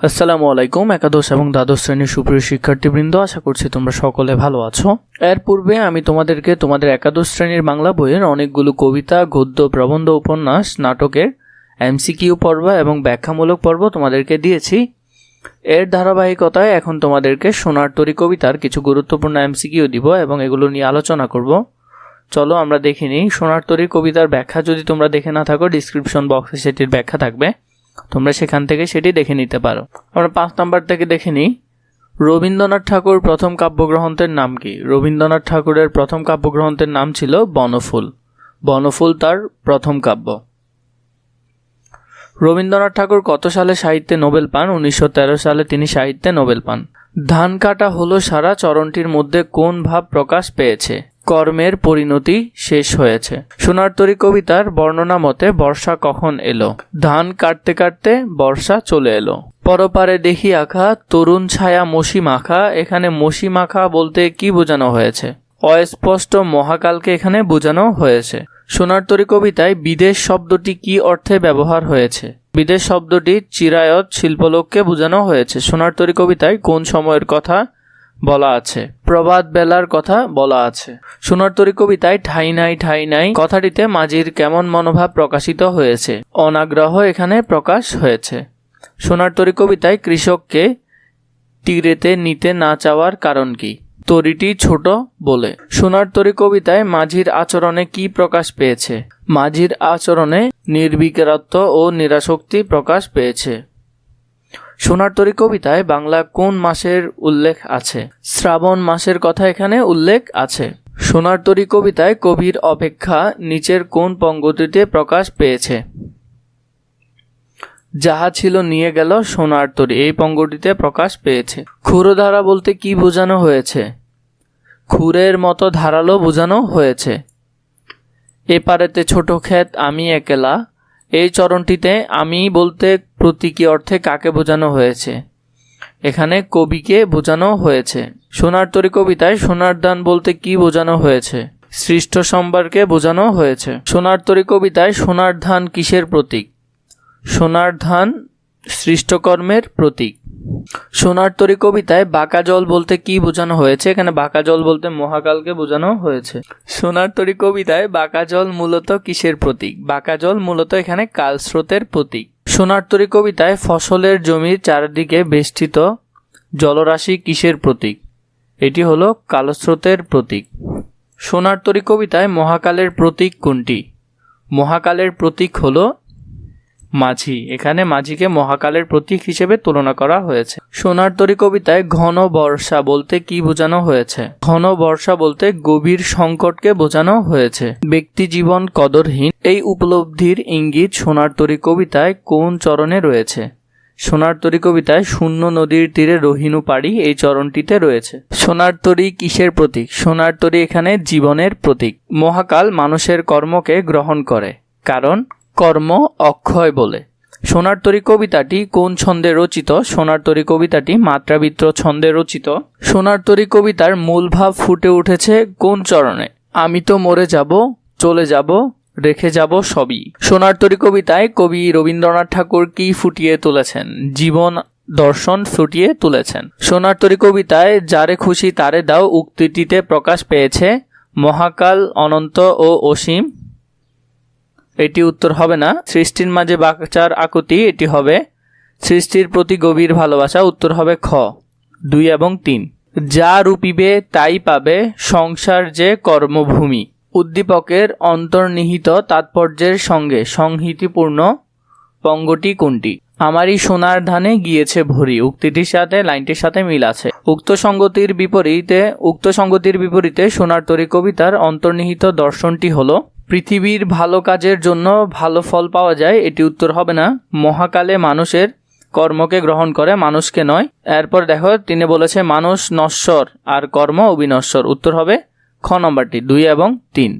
আসসালামু আলাইকুম, একাদশ এবং দ্বাদশ শ্রেণির সুপ্রিয় শিক্ষার্থীবৃন্দ, আশা করছি তোমরা সকলে ভালো আছো। এর পূর্বে আমি তোমাদেরকে তোমাদের একাদশ শ্রেণির বাংলা বইয়ের অনেকগুলো কবিতা, গদ্য, প্রবন্ধ, উপন্যাস, নাটকের এমসিকিউ পর্ব এবং ব্যাখ্যামূলক পর্ব তোমাদেরকে দিয়েছি। এর ধারাবাহিকতায় এখন তোমাদেরকে সোনার তরী কবিতার কিছু গুরুত্বপূর্ণ এমসিকিউ দিব এবং এগুলো নিয়ে আলোচনা করব। চলো আমরা দেখে নিই, সোনার তরী কবিতার ব্যাখ্যা যদি তোমরা দেখে না থাকো ডিসক্রিপশন বক্সে সেটির ব্যাখ্যা থাকবে। তোমরা সেখান থেকে সেটি দেখে নিতে পারো। আমরা পাঁচ নাম্বার থেকে দেখে নিই। রবীন্দ্রনাথ ঠাকুর প্রথম কাব্যগ্রন্থের নাম কি? রবীন্দ্রনাথ ঠাকুরের প্রথম কাব্যগ্রন্থের নাম ছিল বনফুল। বনফুল তার প্রথম কাব্য। রবীন্দ্রনাথ ঠাকুর কত সালে সাহিত্যে নোবেল পান? উনিশশো তেরো সালে তিনি সাহিত্যে নোবেল পান। ধান কাটা হলো সারা চরণটির মধ্যে কোন ভাব প্রকাশ পেয়েছে? কর্মের পরিণতি শেষ হয়েছে। সোনারতরী কবিতার বর্ণনা মতে বর্ষা কখন এলো? ধান কাটতে কাটতে বর্ষা চলে এলো। পরপারে দেখি আঁকা, তরুণ ছায়া মসি মাখা। এখানে মসি মাখা বলতে কি বোঝানো হয়েছে? অস্পষ্ট মহাকালকে এখানে বোঝানো হয়েছে। সোনারতরী কবিতায় বিদেশ শব্দটি কি অর্থে ব্যবহার হয়েছে? বিদেশ শব্দটি চিরায়ত শিল্পলোককে বোঝানো হয়েছে। সোনারতরী কবিতায় কোন সময়ের কথা বলা আছে। প্রবাদ বেলার কথা বলা আছে। সোনারতরী কবিতায় ঠাই নাই ঠাই নাই কথাটিতে মাঝির কেমন মনোভাব প্রকাশিত হয়েছে। অনাগ্রহ এখানে প্রকাশ হয়েছে। সোনারতরী কবিতায় কৃষককে তীরেতে নিতে না চাওয়ার কারণ কি? তরিটি ছোট বলে। সোনার তরি কবিতায় মাঝির আচরণে কি প্রকাশ পেয়েছে? মাঝির আচরণে নির্বিকারত্ব ও নিরাসক্তি প্রকাশ পেয়েছে। সোনার তরি কবিতায় বাংলা কোন মাসের উল্লেখ আছে? শ্রাবণ মাসের কথা এখানে উল্লেখ আছে। সোনার তরি কবিতায় কবির অপেক্ষা নিচের কোন পঙ্গতিতে প্রকাশ পেয়েছে? যাহা ছিল নিয়ে গেল সোনার তরি, এই পঙ্গটিতে প্রকাশ পেয়েছে। ক্ষুরধারা বলতে কি বোঝানো হয়েছে? খুরের মতো ধারালো বোঝানো হয়েছে। এপারেতে ছোট ক্ষেত, আমি একেলা। এই চরণটিতে আমি বলতে প্রতীকী অর্থে কাকে বোঝানো হয়েছে? এখানে কবিকে বোঝানো হয়েছে। সোনার তরী কবিতায় সোনার দান বলতে কি বোঝানো হয়েছে? সৃষ্ট সম্বারকে বোঝানো হয়েছে। সোনার তরী কবিতায় সোনার ধান কিসের প্রতীক? সোনার ধান সৃষ্টকর্মের প্রতীক। সোনার তরী কবিতায় বাঁকা জল বলতে কি বোঝানো হয়েছে? এখানে বাঁকা জল বলতে মহাকালকে বোঝানো হয়েছে। সোনার তরী কবিতায় বাঁকা জল মূলত কিসের প্রতীক? বাঁকা জল মূলত এখানে কালস্রোতের প্রতীক। সোনার তরী কবিতায় ফসলের জমির চারদিকে বেষ্টিত জলরাশি কিসের প্রতীক? এটি হলো কালস্রোতের প্রতীক। সোনার তরী কবিতায় মহাকালের প্রতীক কোনটি? মহাকালের প্রতীক হলো মাঝি। এখানে মাঝিকে মহাকালের প্রতীক হিসেবে তুলনা করা হয়েছে। সোনার তরী কবিতায় ঘন বর্ষা বলতে কি বোঝানো হয়েছে? ঘন বর্ষা বলতে গভীর সংকটকে বোঝানো হয়েছে। ব্যক্তি জীবন কদরহীন। এই উপলব্ধির ইঙ্গিত সোনার তরী কবিতায় কোন চরণে রয়েছে? সোনার তরী কবিতায় শূন্য নদীর তীরে রহিনু পাড়ি এই চরণটিতে রয়েছে। সোনার তরী কিসের প্রতীক? সোনার তরী এখানে জীবনের প্রতীক। মহাকাল মানুষের কর্মকে গ্রহণ করে। কারণ কর্ম অক্ষয় বলে। সোনার তরী কবিতাটি কোন ছন্দে রচিত? সোনার তরী কবিতাটি মাত্রাবৃত্ত ছন্দে রচিত। সোনার তরী কবিতার মূল ভাব ফুটে উঠেছে কোন চরণে? আমি তো মরে যাব, চলে যাব, রেখে যাব সবই। সোনার তরী কবিতায় কবি রবীন্দ্রনাথ ঠাকুর কি ফুটিয়ে তুলেছেন? জীবন দর্শন ফুটিয়ে তুলেছেন। সোনার তরী কবিতায় যারে খুশি তারে দাও উক্তিটিতে প্রকাশ পেয়েছে মহাকাল অনন্ত ও অসীম এটি উত্তর হবে না। সৃষ্টির মাঝে বাচার আকুতি এটি হবে। সৃষ্টির প্রতি গভীর ভালোবাসা উত্তর হবে খ, দুই এবং তিন। যা রূপিবে তাই পাবে সংসার যে কর্মভূমি। উদ্দীপকের অন্তর্নিহিত তাৎপর্যের সঙ্গে সংহিতিপূর্ণ পঙ্গটি কোনটি? আমারই সোনার ধানে গিয়েছে ভরি। উক্তিটির সাথে, লাইনটির সাথে মিল আছে। উক্ত সঙ্গতির বিপরীতে, উক্ত সঙ্গতির বিপরীতে সোনার তরী কবিতার অন্তর্নিহিত দর্শনটি হলো পৃথিবীর ভালো কাজের জন্য ভালো ফল পাওয়া যায়, এটি উত্তর হবে না। মহাকালে মানুষের কর্মকে গ্রহণ করে, মানুষকে নয়। এরপর দেখো, তিনি বলেছে, মানুষ নশ্বর আর কর্ম অবিনশ্বর। উত্তর হবে খ নম্বরটি, দুই এবং তিন।